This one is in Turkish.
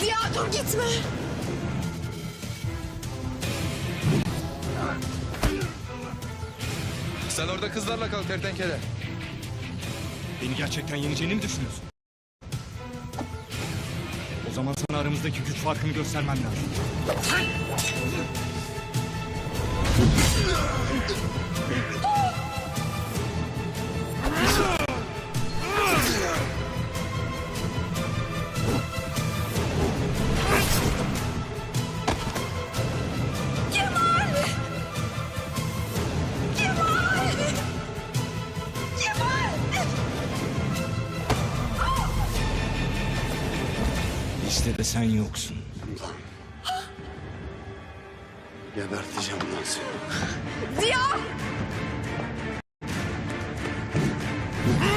Ziya dur gitme. Sen orada kızlarla kal kertenkele. Beni gerçekten yeneceğini mi düşünüyorsun? O zaman sana aramızdaki güç farkını göstermem lazım. Listede sen yoksun. Geberteceğim lan seni. Ziya!